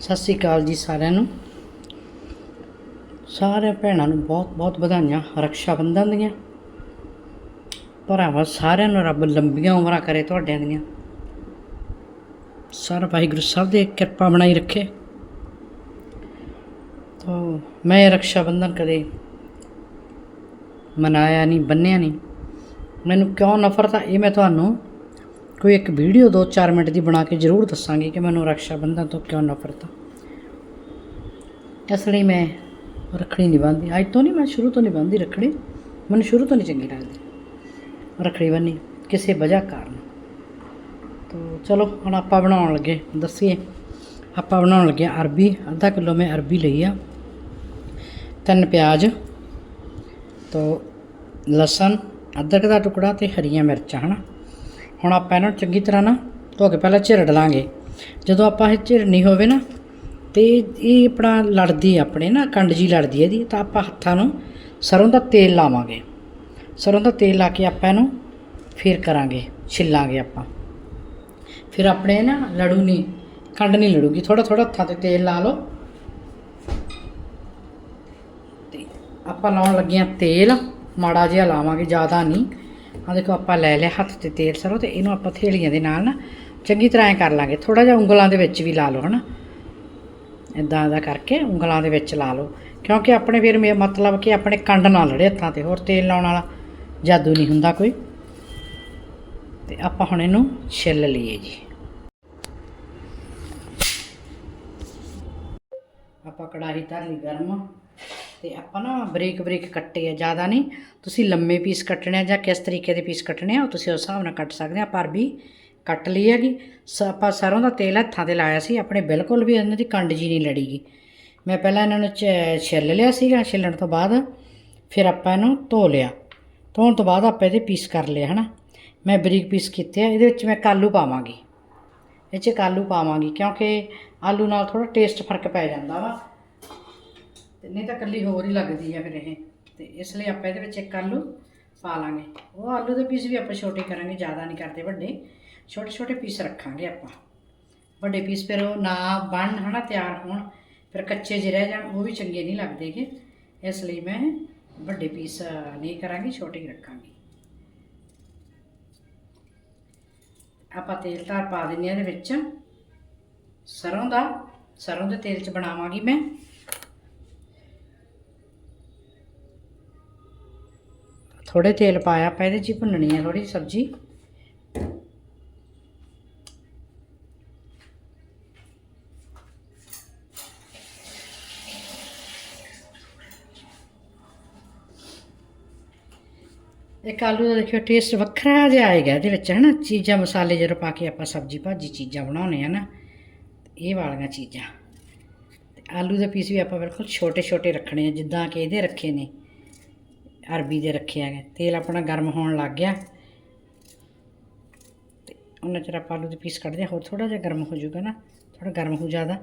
ਸਤਿ ਸ੍ਰੀ ਅਕਾਲ ਜੀ ਸਾਰਿਆਂ ਨੂੰ। ਸਾਰੇ ਭੈਣਾਂ ਨੂੰ ਬਹੁਤ ਬਹੁਤ ਵਧਾਈਆਂ ਰੱਖਿਆ ਬੰਧਨ ਦੀਆਂ। ਭਰਾਵਾਂ, ਸਾਰਿਆਂ ਨੂੰ ਰੱਬ ਲੰਬੀਆਂ ਉਮਰਾਂ ਕਰੇ ਤੁਹਾਡਿਆਂ ਦੀਆਂ। ਸਾਰਾ, ਵਾਹਿਗੁਰੂ ਸਾਹਿਬ ਦੇ ਕਿਰਪਾ ਬਣਾਈ ਰੱਖੇ। ਤਾਂ, ਮੈਂ ਰੱਖਿਆ ਬੰਧਨ ਕਦੇ ਮਨਾਇਆ ਨਹੀਂ, ਬੰਨਿਆ ਨਹੀਂ। ਮੈਨੂੰ ਕਿਉਂ ਨਫ਼ਰਤ ਆ, ਇਹ ਮੈਂ ਤੁਹਾਨੂੰ ਕੋਈ ਇੱਕ ਵੀਡੀਓ 2-4 ਮਿੰਟ ਦੀ ਬਣਾ ਕੇ ਜ਼ਰੂਰ ਦੱਸਾਂਗੀ ਕਿ ਮੈਨੂੰ ਰੱਖਿਆ ਬੰਧਨ ਤੋਂ ਕਿਉਂ ਨਫ਼ਰਤ ਆ ਇਸ ਲਈ ਮੈਂ ਰੱਖੜੀ ਨਹੀਂ ਬੰਨ੍ਹਦੀ। ਅੱਜ ਤੋਂ ਨਹੀਂ, ਮੈਂ ਸ਼ੁਰੂ ਤੋਂ ਨਹੀਂ ਬੰਨ੍ਹਦੀ ਰੱਖੜੀ। ਮੈਨੂੰ ਸ਼ੁਰੂ ਤੋਂ ਨਹੀਂ ਚੰਗੀ ਲੱਗਦੀ। ਰੱਖੜੀ ਬੰਨੀ ਕਿਸੇ ਵਜ੍ਹਾ ਕਾਰਨ। ਤੋ ਚਲੋ, ਹੁਣ ਆਪਾਂ ਬਣਾਉਣ ਲੱਗੇ, ਦੱਸੀਏ। ਆਪਾਂ ਬਣਾਉਣ ਲੱਗੇ ਹਾਂ ਅਰਬੀ। ਅੱਧਾ ਕਿਲੋ ਮੈਂ ਅਰਬੀ ਲਈ ਆ। ਤਿੰਨ ਪਿਆਜ਼, ਤੋ ਲਸਣ, ਅਦਰਕ ਦਾ ਟੁਕੜਾ ਤੇ ਹਰੀਆਂ ਮਿਰਚਾਂ, ਹਨਾ? ਹੁਣ ਆਪਾਂ ਇਹਨਾਂ ਨੂੰ ਚੰਗੀ ਤਰ੍ਹਾਂ ਨਾ ਧੋ ਕੇ ਪਹਿਲਾਂ ਝਿਰੜ ਲਾਂਗੇ। ਜਦੋਂ ਆਪਾਂ ਇਹ ਝਿਰਨੀ ਹੋਵੇ ਨਾ, ਤੇ ਇਹ ਆਪਣਾ ਲੜਦੀ ਆਪਣੇ ਨਾ, ਕੰਡ ਜੀ ਲੜਦੀ ਇਹਦੀ, ਤਾਂ ਆਪਾਂ ਹੱਥਾਂ ਨੂੰ ਸਰੋਂ ਦਾ ਤੇਲ ਲਾਵਾਂਗੇ। ਸਰੋਂ ਦਾ ਤੇਲ ਲਾ ਕੇ ਆਪਾਂ ਇਹਨੂੰ ਫਿਰ ਕਰਾਂਗੇ, ਛਿੱਲਾਂਗੇ ਆਪਾਂ। ਫਿਰ ਆਪਣੇ ਨਾ ਲੜੂ ਨਹੀਂ, ਕੰਡ ਨਹੀਂ ਲੜੂਗੀ ਥੋੜਾ ਥੋੜਾ ਹੱਥਾਂ ਤੇ ਤੇਲ ਲਾ ਲਓ। ਤੇ ਆਪਾਂ ਲਾਉਣ ਲੱਗੇ ਆ ਤੇਲ, ਮਾੜਾ ਜਿਹਾ ਲਾਵਾਂਗੇ, ਜ਼ਿਆਦਾ ਨਹੀਂ। ਆ ਦੇਖੋ ਆਪਾਂ ਲੈ ਲਿਆ ਹੱਥ ਤੇ ਤੇਲ ਸਰੋਂ ਤੇ ਇਹਨੂੰ ਆਪਾਂ ਥੇਲੀਆਂ ਦੇ ਨਾਲ ਨਾ ਚੰਗੀ ਤਰ੍ਹਾਂ ਐ ਕਰ ਲਾਂਗੇ। ਥੋੜਾ ਜਿਹਾ ਉਂਗਲਾਂ ਦੇ ਵਿੱਚ ਵੀ ਲਾ ਲਓ ਹਨਾ। ਇਦਾਂ ਦਾ ਕਰਕੇ ਉਂਗਲਾਂ ਦੇ ਵਿੱਚ ਲਾ ਲਓ। ਕਿਉਂਕਿ ਆਪਣੇ ਫਿਰ ਮੇ ਮਤਲਬ ਕਿ ਆਪਣੇ ਕੰਡ ਨਾ ਲੜੇ ਹੱਥਾਂ ਤੇ, ਹੋਰ ਤੇਲ ਲਾਉਣ ਵਾਲਾ ਜਾਦੂ ਨਹੀਂ ਹੁੰਦਾ ਕੋਈ। ਤੇ ਆਪਾਂ ਹੁਣ ਇਹਨੂੰ ਛਿੱਲ ਲਈਏ ਜੀ। ਆਪਾਂ ਕੜਾਹੀ ਧਰ ਲਈ ਗਰਮ। ਤੇ ਆਪਾਂ ਨਾ ਬਰੀਕ ਬਰੀਕ ਕੱਟੇ ਆ, ਜ਼ਿਆਦਾ ਨਹੀਂ। ਤੁਸੀਂ ਲੰਮੇ ਪੀਸ ਕੱਟਣੇ ਆ ਜਾਂ ਕਿਸ ਤਰੀਕੇ ਦੇ ਪੀਸ ਕੱਟਣੇ ਆ, ਉਹ ਤੁਸੀਂ ਉਸ ਹਿਸਾਬ ਨਾਲ ਕੱਟ ਸਕਦੇ ਆ। ਪਰ ਵੀ ਕੱਟ ਲਈ ਹੈਗੀ। ਸ, ਆਪਾਂ ਸਰੋਂ ਦਾ ਤੇਲ ਹੱਥਾਂ ਤੇ ਲਾਇਆ ਸੀ, ਆਪਣੇ ਬਿਲਕੁਲ ਵੀ ਇਹਨਾਂ ਦੀ ਕੰਡ ਜੀ ਨਹੀਂ ਲੜੀਗੀ। ਮੈਂ ਪਹਿਲਾਂ ਇਹਨਾਂ ਨੂੰ ਚ- ਛਿੱਲ ਲਿਆ ਸੀਗਾ, ਛਿੱਲਣ ਤੋਂ ਬਾਅਦ ਫਿਰ ਆਪਾਂ ਇਹਨੂੰ ਧੋ ਲਿਆ। ਧੋਣ ਤੋਂ ਬਾਅਦ ਆਪਾਂ ਇਹਦੇ ਪੀਸ ਕਰ ਲਏ, ਹਨਾ। ਮੈਂ ਬਰੀਕ ਪੀਸ ਕੀਤੇ ਆ, ਇਹਦੇ ਵਿੱਚ ਮੈਂ ਕਾਲੂ ਪਾਵਾਂਗੀ। ਇਹ 'ਚ ਕਾਲੂ ਪਾਵਾਂਗੀ, ਕਿਉਂਕਿ ਆਲੂ ਨਾਲ ਥੋੜਾ ਟੇਸਟ ਫ਼ਰਕ ਪੈ ਜਾਂਦਾ ਵਾ। ਤੇ ਨਹੀਂ ਤਾਂ ਕੱਲੀ ਹੋਰ ਹੀ ਲੱਗਦੀ ਆ ਫਿਰ ਇਹ। ਤੇ ਇਸ ਲਈ ਆਪਾਂ ਇਹਦੇ ਵਿੱਚ ਇੱਕ ਆਲੂ ਪਾ ਲਾਂਗੇ। ਉਹ ਆਲੂ ਦੇ ਪੀਸ ਵੀ ਆਪਾਂ ਛੋਟੇ ਕਰਾਂਗੇ, ਜ਼ਿਆਦਾ ਨਹੀਂ ਕਰਦੇ ਵੱਡੇ। ਛੋਟੇ ਛੋਟੇ ਪੀਸ ਰੱਖਾਂਗੇ ਆਪਾਂ। ਵੱਡੇ ਪੀਸ ਫਿਰ ਉਹ ਨਾ ਬਣ ਹਨਾ, ਤਿਆਰ ਹੋਣ, ਫਿਰ ਕੱਚੇ ਜਿਹੇ ਰਹਿ ਜਾਣ, ਉਹ ਵੀ ਚੰਗੇ ਨਹੀਂ ਲੱਗਦੇਗੇ। ਇਸ ਲਈ ਮੈਂ ਵੱਡੇ ਪੀਸ ਨਹੀਂ ਕਰਾਂਗੀ, ਛੋਟੇ ਹੀ ਰੱਖਾਂਗੀ। ਆਪਾਂ ਤੇਲ ਧਾਰ ਪਾ ਦਿੰਦੇ ਹਾਂ ਇਹਦੇ ਵਿੱਚ। ਸਰੋਂ ਦਾ, ਸਰੋਂ ਦੇ ਤੇਲ 'ਚ ਬਣਾਵਾਂਗੀ ਮੈਂ। ਥੋੜੇ ਤੇਲ ਪਾਇਆ ਆਪਾਂ, ਇਹਦੇ 'ਚ ਹੀ ਭੁੰਨਣੀ ਹੈ ਥੋੜੀ ਸਬਜ਼ੀ। ਇੱਕ ਆਲੂ ਦਾ ਦੇਖਿਓ ਟੇਸਟ ਵੱਖਰਾ ਜਿਹਾ ਆਏਗਾ ਇਹਦੇ ਵਿੱਚ ਹੈ ਨਾ ਚੀਜ਼ਾਂ, ਮਸਾਲੇ ਜਦੋਂ ਪਾ ਕੇ ਆਪਾਂ ਸਬਜ਼ੀ ਭਾਜੀ ਚੀਜ਼ਾਂ ਬਣਾਉਂਦੇ ਆ ਨਾ, ਇਹ ਵਾਲੀਆਂ ਚੀਜ਼ਾਂ। ਤੇ ਆਲੂ ਦੇ ਪੀਸ ਵੀ ਆਪਾਂ ਬਿਲਕੁਲ ਛੋਟੇ ਛੋਟੇ ਰੱਖਣੇ ਆ, ਜਿੱਦਾਂ ਕਿ ਇਹਦੇ ਰੱਖੇ ਨੇ। ਅਰਬੀ ਦੇ ਰੱਖੇ ਹੈਗੇ। ਤੇਲ ਆਪਣਾ ਗਰਮ ਹੋਣ ਲੱਗ ਗਿਆ। ਤੇ ਉਹਨਾਂ ਚਿਰ ਆਪਾਂ ਆਲੂ ਦੇ ਪੀਸ ਕੱਢਦੇ ਹਾਂ। ਹੋਰ ਥੋੜਾ ਜਿਹਾ ਗਰਮ ਹੋ ਜਾਊਗਾ ਨਾ। ਥੋੜਾ ਗਰਮ ਹੋ ਜ਼ਿਆਦਾ।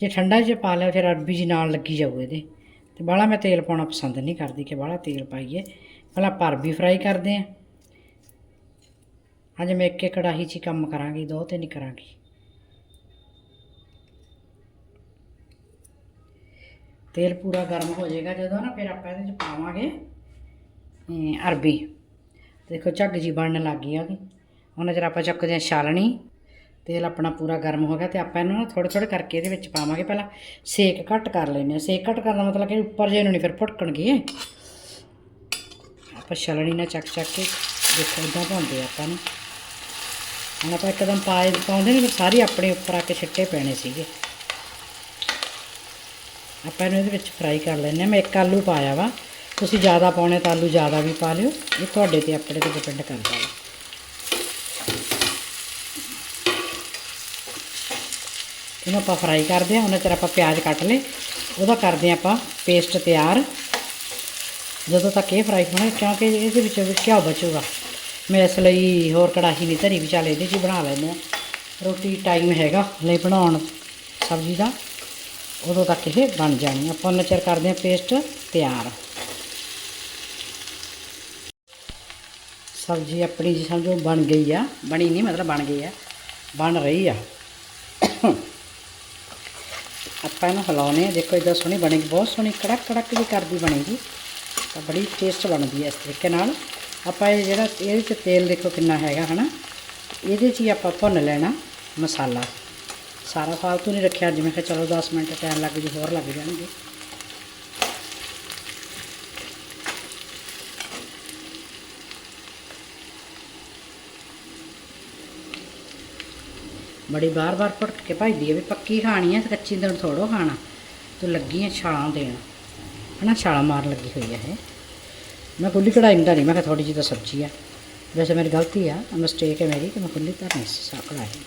ਜੇ ਠੰਡਾ ਜਿਹਾ ਪਾ ਲਿਆ, ਫਿਰ ਅਰਬੀ ਜੀ ਨਾਲ ਲੱਗੀ ਜਾਊ ਇਹਦੇ। ਤੇ ਬਾਹਲਾ ਮੈਂ ਤੇਲ ਪਾਉਣਾ ਪਸੰਦ ਨਹੀਂ ਕਰਦੀ ਕਿ ਬਾਹਲਾ ਤੇਲ ਪਾਈਏ। ਪਹਿਲਾਂ ਆਪਾਂ ਅਰਬੀ ਫਰਾਈ ਕਰਦੇ ਹਾਂ। ਅੱਜ ਮੈਂ ਇੱਕ ਇੱਕ ਕੜਾਹੀ 'ਚ ਹੀ ਕੰਮ ਕਰਾਂਗੀ, ਦੋ ਤੇ ਨਹੀਂ ਕਰਾਂਗੀ। ਤੇਲ ਪੂਰਾ ਗਰਮ ਹੋ ਜਾਏਗਾ ਜਦੋਂ ਨਾ, ਫਿਰ ਆਪਾਂ ਇਹਦੇ 'ਚ ਪਾਵਾਂਗੇ। ਅਰਬੀ। ਦੇਖੋ, ਝੱਗ ਜੀ ਬਣਨ ਲੱਗ ਗਈ ਆ ਉਹਦੀ। ਉਹਨਾਂ ਚਿਰ ਆਪਾਂ ਚੱਕਦੇ ਹਾਂ ਛਾਲਣੀ। ਤੇਲ ਆਪਣਾ ਪੂਰਾ ਗਰਮ ਹੋ ਗਿਆ ਤੇ ਆਪਾਂ ਇਹਨੂੰ ਨਾ ਥੋੜ੍ਹੇ ਥੋੜ੍ਹੇ ਕਰਕੇ ਇਹਦੇ ਵਿੱਚ ਪਾਵਾਂਗੇ। ਪਹਿਲਾਂ ਸੇਕ ਘੱਟ ਕਰ ਲੈਂਦੇ ਹਾਂ। ਸੇਕ ਘੱਟ ਕਰਨ ਦਾ ਮਤਲਬ ਕਿ ਉੱਪਰ ਜੇ ਨੂੰ ਨਹੀਂ ਫਿਰ ਫੁਟਕਣਗੇ। ਆਪਾਂ ਛਲਣੀ ਨਾਲ ਚੱਕ ਚੱਕ ਕੇ ਦੇਖੋ ਇਦਾਂ ਪਾਉਂਦੇ ਆ ਆਪਾਂ ਨੂੰ ਹੁਣ ਆਪਾਂ ਇੱਕਦਮ ਪਾਏ ਪਾਉਂਦੇ ਨਹੀਂ ਫਿਰ ਸਾਰੀ ਆਪਣੇ ਉੱਪਰ ਆ ਕੇ ਛਿੱਟੇ ਪੈਣੇ ਸੀਗੇ। ਆਪਾਂ ਇਹਨੂੰ ਇਹਦੇ ਵਿੱਚ ਫਰਾਈ ਕਰ ਲੈਂਦੇ ਹਾਂ। ਮੈਂ ਇੱਕ ਆਲੂ ਪਾਇਆ ਵਾ। ਤੁਸੀਂ ਜ਼ਿਆਦਾ ਪਾਉਣੇ ਤਾਂ ਆਲੂ ਜ਼ਿਆਦਾ ਵੀ ਪਾ ਲਿਓ। ਇਹ ਤੁਹਾਡੇ ਤੇ ਆਪਣੇ ਤੇ ਡਿਪੈਂਡ ਕਰਦਾ ਵਾ। ਇਹਨੂੰ ਆਪਾਂ ਫਰਾਈ ਕਰਦੇ ਹਾਂ। ਉਹਨਾਂ ਚਿਰ ਆਪਾਂ ਪਿਆਜ਼ ਕੱਟ ਲਏ। ਉਹਦਾ ਕਰਦੇ ਹਾਂ ਆਪਾਂ ਪੇਸਟ ਤਿਆਰ। ਜਦੋਂ ਤੱਕ ਇਹ ਫਰਾਈ ਹੋਣਾ, ਕਿਉਂਕਿ ਇਹਦੇ ਵਿੱਚ ਵੀ ਘਿਓ ਬਚੂਗਾ। ਮੈਂ ਇਸ ਲਈ ਹੋਰ ਕੜਾਹੀ ਨਹੀਂ ਧਰੀ ਵੀ ਚੱਲ ਇਹਦੇ 'ਚ ਹੀ ਬਣਾ ਲੈਂਦੇ ਹਾਂ। ਰੋਟੀ ਟਾਈਮ ਹੈਗਾ ਲਈ ਬਣਾਉਣ ਸਬਜ਼ੀ ਦਾ। ਉਦੋਂ ਤੱਕ ਇਹ ਬਣ ਜਾਣੀ। ਆਪਾਂ ਉਹਨਾਂ ਚਿਰ ਕਰਦੇ ਹਾਂ ਪੇਸਟ ਤਿਆਰ। ਸਬਜ਼ੀ ਆਪਣੀ ਜੀ ਸਮਝੋ ਬਣ ਗਈ ਆ ਬਣੀ ਨਹੀਂ ਮਤਲਬ ਬਣ ਗਈ ਆ ਬਣ ਰਹੀ ਆ ਆਪਾਂ ਇਹਨੂੰ ਹਿਲਾਉਣੇ ਆ ਦੇਖੋ ਇਦਾਂ ਸੋਹਣੀ ਬਣੇਗੀ ਬਹੁਤ ਸੋਹਣੀ ਕੜਕ ਕੜਕ ਵੀ ਕਰਦੀ ਬਣੇਗੀ ਤਾਂ ਬੜੀ ਟੇਸਟ ਬਣਦੀ ਹੈ ਇਸ ਤਰੀਕੇ ਨਾਲ ਆਪਾਂ ਇਹ ਜਿਹੜਾ ਇਹਦੇ 'ਚ ਤੇਲ ਦੇਖੋ ਕਿੰਨਾ ਹੈਗਾ ਹਨਾ ਇਹਦੇ 'ਚ ਹੀ ਆਪਾਂ ਭੁੰਨ ਲੈਣਾ ਮਸਾਲਾ ਸਾਰਾ ਫਾਲਤੂ ਨਹੀਂ ਰੱਖਿਆ ਜਿਵੇਂ ਕਿ ਚਲੋ 10 ਮਿੰਟ ਟਾਈਮ ਲੱਗ ਜੂ ਬੜੀ ਬਾਰ-ਬਾਰ ਫੁੱਟ ਕੇ ਭਜਦੀ ਹੈ ਵੀ ਪੱਕੀ ਖਾਣੀ ਹੈ ਤੇ ਕੱਚੀ ਦਿਨ ਥੋੜੋ ਖਾਣਾ। ਤੂੰ ਲੱਗੀ ਹੈ ਛਾਲਾਂ ਦੇਣ। ਹਨਾ, ਛਾਲਾਂ ਮਾਰ ਲੱਗੀ ਹੋਈ ਹੈ ਇਹ। ਮੈਂ ਖੁੱਲੀ ਕਢਾਈ ਨਹੀਂ ਧਰੀ ਮੈਂ ਕਿਹਾ ਥੋੜੀ ਜਿਹੀ ਤਾਂ ਸਬਜ਼ੀ ਆ। ਵੈਸੇ ਮੇਰੀ ਗਲਤੀ ਆ ਮਿਸਟੇਕ ਹੈ ਮੇਰੀ ਕਿ ਮੈਂ ਖੁੱਲੀ ਧਰਨੀ ਸੀ ਸਾ ਕਢਾਈ।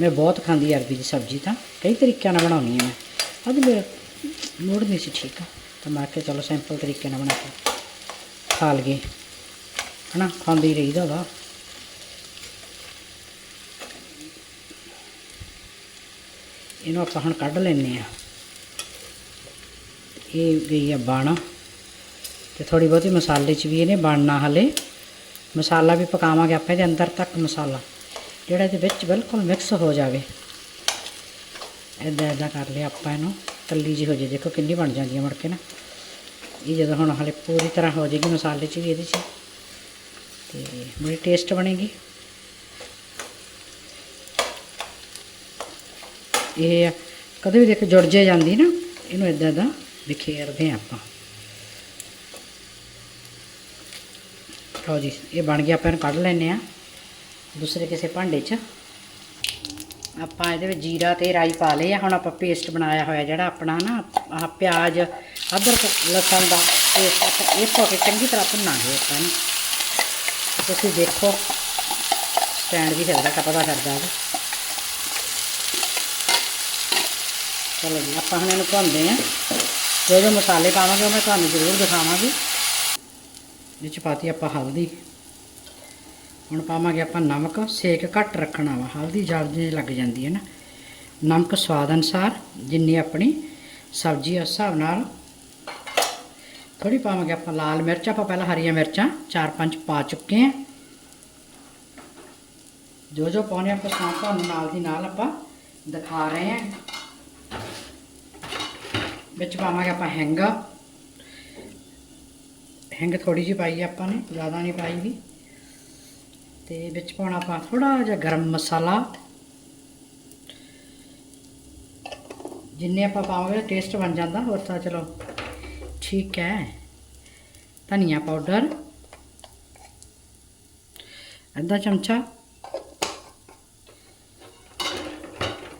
ਮੈਂ ਬਹੁਤ ਖਾਂਦੀ ਅਰਬੀ ਦੀ ਸਬਜ਼ੀ ਤਾਂ, ਕਈ ਤਰੀਕਿਆਂ ਨਾਲ ਬਣਾਉਣੀ ਹੈ ਮੈਂ। ਅੱਜ ਮੇਰਾ ਮੂਡ ਨਹੀਂ ਸੀ ਠੀਕ ਆ, ਤਾਂ ਮੈਂ ਕਿਹਾ ਚਲੋ ਸਿੰਪਲ ਤਰੀਕੇ ਨਾਲ ਬਣਾ ਕੇ ਖਾ ਲਈਏ। ਹਨਾ, ਖਾਂਦੀ ਰਹੀਦਾ ਵਾ। ਇਹਨੂੰ ਆਪਾਂ ਹੁਣ ਕੱਢ ਲੈਨੇ ਆ ਇਹ ਗਈ ਆ ਬਣ। ਤੇ ਥੋੜੀ ਬਹੁਤੀ ਮਸਾਲੇ 'ਚ ਵੀ ਇਹਨੇ ਬਣਨਾ ਹਲੇ। ਮਸਾਲਾ ਵੀ ਪਕਾਵਾਂਗੇ ਆਪਾਂ ਇਹਦੇ ਅੰਦਰ ਤੱਕ ਮਸਾਲਾ। ਜਿਹੜਾ ਇਹਦੇ ਵਿੱਚ ਬਿਲਕੁਲ ਮਿਕਸ ਹੋ ਜਾਵੇ। ਇੱਦਾਂ ਇੱਦਾਂ ਕਰ ਲਿਆ ਆਪਾਂ ਇਹਨੂੰ। ਤੱਲੀ ਜੀ ਹੋ ਜੇ ਦੇਖੋ ਕਿੰਨੀ ਬਣ ਜਾਂਦੀ ਹੈ ਮੁੜ ਕੇ ਨਾ। ਇਹ ਜਦੋਂ ਹੁਣ ਹਲੇ ਪੂਰੀ ਤਰ੍ਹਾਂ ਹੋ ਜਾਏਗੀ ਮਸਾਲੇ 'ਚ ਵੀ ਇਹਦੇ 'ਚ। ਤੇ ਬੜੀ ਟੇਸਟ ਬਣੇਗੀ। ਇਹ ਆ। ਕਦੇ ਵੀ ਦੇਖ, ਜੁੜ ਜੇ ਜਾਂਦੀ ਨਾ, ਇਹਨੂੰ ਇਦਾਂ ਦਾ ਵਿਖੇਰਦੇ ਆਪਾਂ। ਲਓ ਜੀ, ਇਹ ਬਣ ਗਿਆ, ਆਪਾਂ ਇਹਨੂੰ ਕੱਢ ਲੈਨੇ ਆ ਦੂਸਰੇ ਕਿਸੇ ਭਾਂਡੇ 'ਚ। ਆਪਾਂ ਇਹਦੇ ਵਿੱਚ ਜੀਰਾ ਤੇ ਰਾਈ ਪਾ ਲਏ ਆ। ਹੁਣ ਆਪਾਂ ਪੇਸਟ ਬਣਾਇਆ ਹੋਇਆ ਜਿਹੜਾ ਆਪਣਾ ਨਾ, ਆਹ ਪਿਆਜ਼, ਅਦਰਕ, ਲਸਣ ਦਾ ਪੇਸਟ ਆਪਾਂ ਇਹ ਪਾ ਕੇ ਚੰਗੀ ਤਰ੍ਹਾਂ ਭੁੰਨਾਂਗੇ ਆਪਾਂ ਨੂੰ ਤੁਸੀਂ ਦੇਖੋ, ਸਟੈਂਡ ਵੀ ਹਿਲਦਾ ਤਾਂ ਪਤਾ ਕਰਦਾ ਹੈ ਚਲੋ ਜੀ, ਆਪਾਂ ਹੁਣ ਇਹਨੂੰ ਭੁੰਨਦੇ ਆ ਜੋ ਜੋ ਮਸਾਲੇ ਪਾਵਾਂਗੇ, ਉਹ ਮੈਂ ਤੁਹਾਨੂੰ ਜ਼ਰੂਰ ਦਿਖਾਵਾਂਗੀ। ਵਿੱਚ ਪਾਤੀ ਆਪਾਂ ਹਲਦੀ। ਹੁਣ ਪਾਵਾਂਗੇ ਆਪਾਂ ਨਮਕ। ਸੇਕ ਘੱਟ ਰੱਖਣਾ ਵਾ। ਹਲਦੀ ਜਲਦੀ ਲੱਗ ਜਾਂਦੀ ਹੈ ਨਾ। ਨਮਕ ਸਵਾਦ ਅਨੁਸਾਰ ਜਿੰਨੀ ਆਪਣੀ ਸਬਜ਼ੀ ਉਸ ਹਿਸਾਬ ਨਾਲ ਥੋੜੀ ਪਾਵਾਂਗੇ ਆਪਾਂ ਲਾਲ ਮਿਰਚ। ਆਪਾਂ ਪਹਿਲਾਂ ਹਰੀਆਂ ਮਿਰਚਾਂ ਚਾਰ ਪੰਜ ਪਾ ਚੁੱਕੇ ਆ ਜੋ ਜੋ ਪਾਉਣੇ ਆਪਾਂ ਸਾਂ ਤੁਹਾਨੂੰ ਨਾਲ ਦੀ ਨਾਲ ਆਪਾਂ ਦਿਖਾ ਰਹੇ ਹਾਂ। ਵਿੱਚ ਪਾਵਾਂਗੇ ਆਪਾਂ ਹਿੰਗ। ਹਿੰਗ ਥੋੜੀ ਜਿਹੀ ਪਾਈ ਆਪਾਂ ਨੇ, ਜ਼ਿਆਦਾ ਨਹੀਂ ਪਾਈ ਵੀ। ਤੇ ਵਿੱਚ ਪਾਉਣਾ ਆਪਾਂ ਥੋੜਾ ਜਿਹਾ ਗਰਮ ਮਸਾਲਾ। ਜਿੰਨੇ ਆਪਾਂ ਪਾਵਾਂਗੇ ਟੇਸਟ ਬਣ ਜਾਂਦਾ। ਹੋਰ ਤਾਂ ਚਲੋ ਠੀਕ ਹੈ। ਧਨੀਆ ਪਾਊਡਰ ਅੱਧਾ ਚਮਚਾ।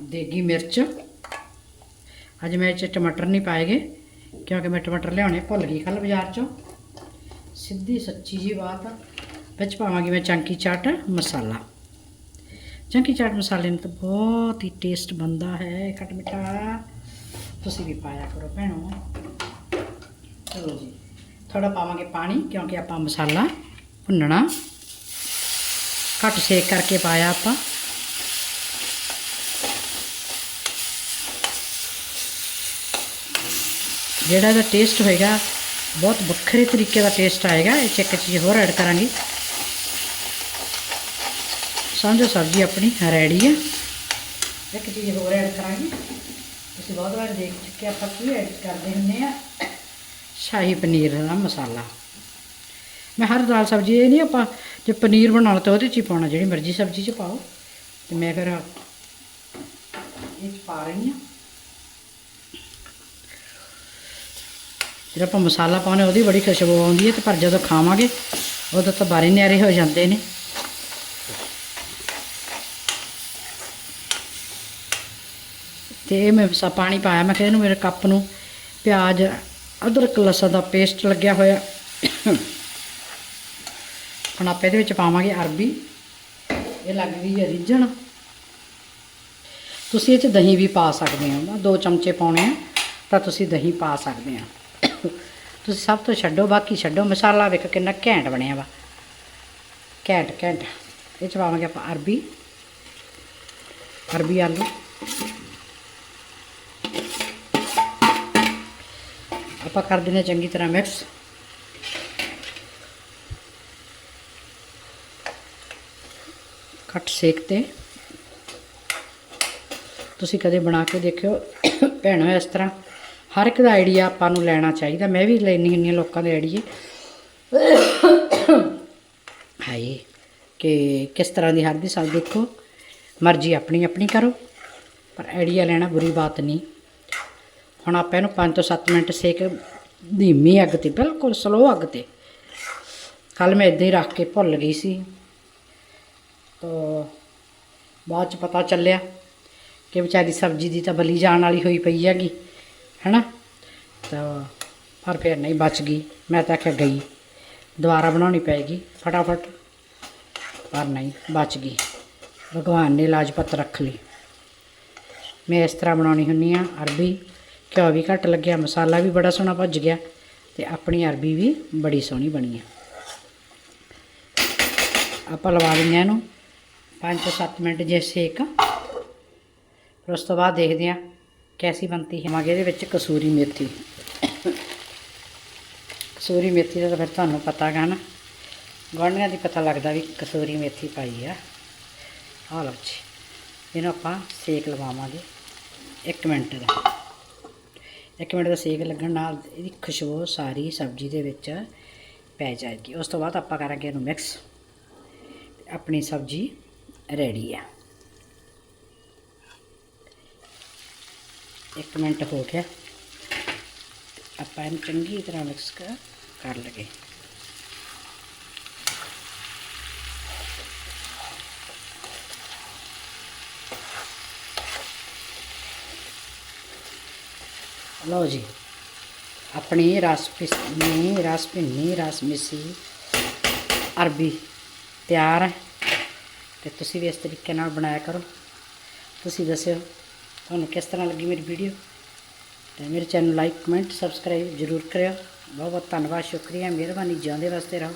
ਦੇਗੀ ਮਿਰਚ। ਅੱਜ ਮੈਂ ਇਹ 'ਚ ਟਮਾਟਰ ਨਹੀਂ ਪਾਏਗੇ ਕਿਉਂਕਿ ਮੈਂ ਟਮਾਟਰ ਲਿਆਉਣੇ ਭੁੱਲ ਗਈ ਕੱਲ ਬਾਜ਼ਾਰ 'ਚੋਂ। ਸਿੱਧੀ ਸੱਚੀ ਜੀ ਬਾਤ ਵਿੱਚ ਪਾਵਾਂਗੀ ਮੈਂ ਚੰਕੀ ਚਾਟ, ਮਸਾਲਾ। ਚੰਕੀ ਚਾਟ ਮਸਾਲੇ ਨੂੰ ਤਾਂ ਬਹੁਤ ਹੀ ਟੇਸਟ ਬਣਦਾ ਹੈ, ਖੱਟ ਮਿੱਠਾ। ਤੁਸੀਂ ਵੀ ਪਾਇਆ ਕਰੋ ਭੈਣੋ। ਚਲੋ ਜੀ ਥੋੜਾ ਪਾਵਾਂਗੇ ਪਾਣੀ, ਕਿਉਂਕਿ ਆਪਾਂ ਮਸਾਲਾ ਭੁੰਨਣਾ। ਘੱਟ ਸੇਕ ਕਰਕੇ ਪਾਇਆ ਆਪਾਂ। ਜਿਹੜਾ ਇਹਦਾ ਟੇਸਟ ਹੋਏਗਾ, ਬਹੁਤ ਵੱਖਰੇ ਤਰੀਕੇ ਦਾ ਟੇਸਟ ਆਏਗਾ। ਇਹ 'ਚ ਇੱਕ ਚੀਜ਼ ਹੋਰ ਐਡ ਕਰਾਂਗੀ। ਸਮਝੋ ਸਬਜ਼ੀ ਆਪਣੀ ਰੈਡੀ ਹੈ ਇੱਕ ਚੀਜ਼ ਹੋਰ ਐਡ ਕਰਾਂਗੀ। ਤੁਸੀਂ ਬਹੁਤ ਵਾਰ ਦੇਖ ਚੁੱਕੇ ਆਪਾਂ ਕੀ ਐਡ ਕਰਦੇ ਹੁੰਦੇ ਆ? ਸ਼ਾਹੀ ਪਨੀਰ ਦਾ ਮਸਾਲਾ। ਮੈਂ ਹਰ ਦਾਲ ਸਬਜ਼ੀ, ਇਹ ਨਹੀਂ ਆਪਾਂ ਜੇ ਪਨੀਰ ਬਣਾਉਣਾ ਤਾਂ ਉਹਦੇ 'ਚ ਹੀ ਪਾਉਣਾ, ਜਿਹੜੀ ਮਰਜ਼ੀ ਸਬਜ਼ੀ 'ਚ ਪਾਓ। ਤੇ ਮੈਂ ਫਿਰ ਇਹ 'ਚ ਪਾ ਰਹੀ ਹਾਂ। ਜਦੋਂ ਆਪਾਂ ਮਸਾਲਾ ਪਾਉਨੇ ਉਹਦੀ ਬੜੀ ਖੁਸ਼ਬੂ ਆਉਂਦੀ ਹੈ ਤੇ ਪਰ ਜਦੋਂ ਖਾਵਾਂਗੇ ਉਦੋਂ ਤਾਂ ਬਾਰੇ ਨਿਆਰੇ ਹੋ ਜਾਂਦੇ ਨੇ। ਤੇ ਇਹ ਮੈਂ ਸਾ ਪਾਣੀ ਪਾਇਆ, ਮੈਂ ਕਿਹਾ ਇਹਨੂੰ ਮੇਰੇ ਕੱਪ ਨੂੰ ਪਿਆਜ਼, ਅਦਰਕ, ਲਸਣ ਦਾ ਪੇਸਟ ਲੱਗਿਆ ਹੋਇਆ। ਹੁਣ ਆਪਾਂ ਇਹਦੇ ਵਿੱਚ ਪਾਵਾਂਗੇ ਅਰਬੀ। ਇਹ ਲੱਗ ਗਈ ਹੈ ਰਿੱਝਣ। ਤੁਸੀਂ ਇਹ 'ਚ ਦਹੀਂ ਵੀ ਪਾ ਸਕਦੇ ਹੋ। ਦੋ ਚਮਚੇ ਪਾਉਣੇ ਆ, ਤਾਂ ਤੁਸੀਂ ਦਹੀਂ ਪਾ ਸਕਦੇ ਆ। ਤੁਸੀਂ ਸਭ ਤੋਂ ਛੱਡੋ, ਬਾਕੀ ਛੱਡੋ। ਮਸਾਲਾ ਵੇਖ ਕਿੰਨਾ ਘੈਂਟ ਬਣਿਆ ਵਾ। ਘੈਂਟ ਘੈਂਟ। ਇਹ 'ਚ ਪਾਵਾਂਗੇ ਆਪਾਂ ਅਰਬੀ। ਅਰਬੀ ਆਲੂ। ਆਪਾਂ ਕਰ ਦਿੰਦੇ ਹਾਂ ਚੰਗੀ ਤਰ੍ਹਾਂ ਮਿਕਸ ਘੱਟ ਸੇਕ ਤੇ। ਤੁਸੀਂ ਕਦੇ ਬਣਾ ਕੇ ਦੇਖਿਓ। ਭੈਣੋ, ਇਸ ਤਰ੍ਹਾਂ ਹਰ ਇੱਕ ਦਾ ਆਈਡੀਆ ਆਪਾਂ ਨੂੰ ਲੈਣਾ ਚਾਹੀਦਾ। ਮੈਂ ਵੀ ਲੈਣੀ ਹੁੰਦੀ ਹਾਂ ਲੋਕਾਂ ਦੇ ਆਈਡੀਏ ਹਾਏ, ਕਿ ਕਿਸ ਤਰ੍ਹਾਂ ਦੀ ਹਰ ਦੀ ਸਾਲ ਦੇਖੋ। ਮਰਜ਼ੀ ਆਪਣੀ ਆਪਣੀ ਕਰੋ, ਪਰ ਆਈਡੀਆ ਲੈਣਾ ਬੁਰੀ ਬਾਤ ਨਹੀਂ। ਹੁਣ ਆਪਾਂ ਇਹਨੂੰ 5 ਤੋਂ 7 ਮਿੰਟ ਸੇਕ ਧੀਮੀ ਅੱਗ ਤੇ, ਬਿਲਕੁਲ ਸਲੋ ਅੱਗ ਤੇ। ਕੱਲ ਮੈਂ ਇਦਾਂ ਹੀ ਰੱਖ ਕੇ ਭੁੱਲ ਗਈ ਸੀ। ਤਾਂ, ਬਾਅਦ ਚ ਪਤਾ ਚੱਲਿਆ ਕਿ ਵਿਚਾਰੀ ਸਬਜ਼ੀ ਦੀ ਤਾਂ ਬਲੀ ਜਾਣ ਵਾਲੀ ਹੋਈ ਪਈ ਹੈਗੀ। ਹੈਨਾ? ਤਾਂ ਪਰ ਫਿਰ ਨਹੀਂ ਬਚ ਗਈ। ਮੈਂ ਤਾਂ ਆਖਿਆ ਗਈ। ਦੁਬਾਰਾ ਬਣਾਉਣੀ ਪਏਗੀ ਫਟਾਫਟ। ਪਰ ਨਹੀਂ, ਬਚ ਗਈ। ਭਗਵਾਨ ਨੇ ਲਾਜਪਤ ਰੱਖ ਲਈ। ਮੈਂ ਇਸ ਤਰ੍ਹਾਂ ਬਣਾਉਣੀ ਹੁੰਨੀ ਆ, ਅਰਬੀ। ਘਿਓ ਵੀ ਘੱਟ ਲੱਗਿਆ, ਮਸਾਲਾ ਵੀ ਬੜਾ ਸੋਹਣਾ ਭੱਜ ਗਿਆ ਤੇ ਆਪਣੀ ਅਰਬੀ ਵੀ ਬੜੀ ਸੋਹਣੀ ਬਣੀ ਆ। ਆਪਾਂ ਲਵਾ ਦਿੰਦੇ ਇਹਨੂੰ। 5 ਤੋਂ 7 ਮਿੰਟ ਜੇ ਸੇਕ। ਫਿਰ ਉਸ ਤੋਂ ਬਾਅਦ ਦੇਖਦੇ ਹਾਂ ਕੈਸੀ ਬਣਤੀ ਹੈ? ਮਗੇ ਇਹਦੇ ਵਿੱਚ ਕਸੂਰੀ ਮੇਥੀ। ਕਸੂਰੀ ਮੇਥੀ ਦਾ ਤਾਂ ਫਿਰ ਤੁਹਾਨੂੰ ਪਤਾ ਹੈਗਾ ਨਾ। ਗੁਆਂਢੀਆਂ ਦੀ ਪਤਾ ਲੱਗਦਾ ਵੀ ਕਸੂਰੀ ਮੇਥੀ ਪਾਈ ਆ। ਆਹ ਲਓ ਜੀ। ਇਹਨੂੰ ਆਪਾਂ ਸੇਕ ਲਵਾਵਾਂਗੇ। 1 ਮਿੰਟ ਦਾ। 1 ਮਿੰਟ ਦਾ ਸੇਕ ਲੱਗਣ ਨਾਲ ਇਹਦੀ ਖੁਸ਼ਬੂ ਸਾਰੀ ਸਬਜ਼ੀ ਦੇ ਵਿੱਚ ਪੈ ਜਾਏਗੀ। ਉਸ ਤੋਂ ਬਾਅਦ ਆਪਾਂ ਕਰਾਂਗੇ ਇਹਨੂੰ ਮਿਕਸ। ਆਪਣੀ ਸਬਜ਼ੀ ਰੈਡੀ ਆ। 1 ਮਿੰਟ ਹੋ ਗਿਆ। ਆਪਾਂ ਇਹਨੂੰ ਚੰਗੀ ਤਰ੍ਹਾਂ ਮਿਕਸ ਕਰ ਕਰ ਲਗੇ ਲਓ ਜੀ, ਆਪਣੀ ਰਸ ਪਿੰਨੀ ਰਸ ਭਿੰਨੀ, ਰਸ ਮਿੱਸੀ ਅਰਬੀ ਤਿਆਰ ਹੈ। ਤੇ ਤੁਸੀਂ ਵੀ ਇਸ ਤਰੀਕੇ ਨਾਲ ਬਣਾਇਆ ਕਰੋ। ਤੁਸੀਂ ਦੱਸਿਓ। ਤੁਹਾਨੂੰ ਕਿਸ ਤਰ੍ਹਾਂ ਲੱਗੀ ਮੇਰੀ ਵੀਡੀਓ ਤੇ ਮੇਰੇ ਚੈਨਲ ਲਾਈਕ ਕਮੈਂਟ ਸਬਸਕ੍ਰਾਈਬ ਜ਼ਰੂਰ ਕਰਿਓ। ਬਹੁਤ ਬਹੁਤ ਧੰਨਵਾਦ, ਸ਼ੁਕਰੀਆ, ਮਿਹਰਬਾਨੀ, ਜਿਉਂਦੇ ਵਾਸਤੇ ਰਹੋ।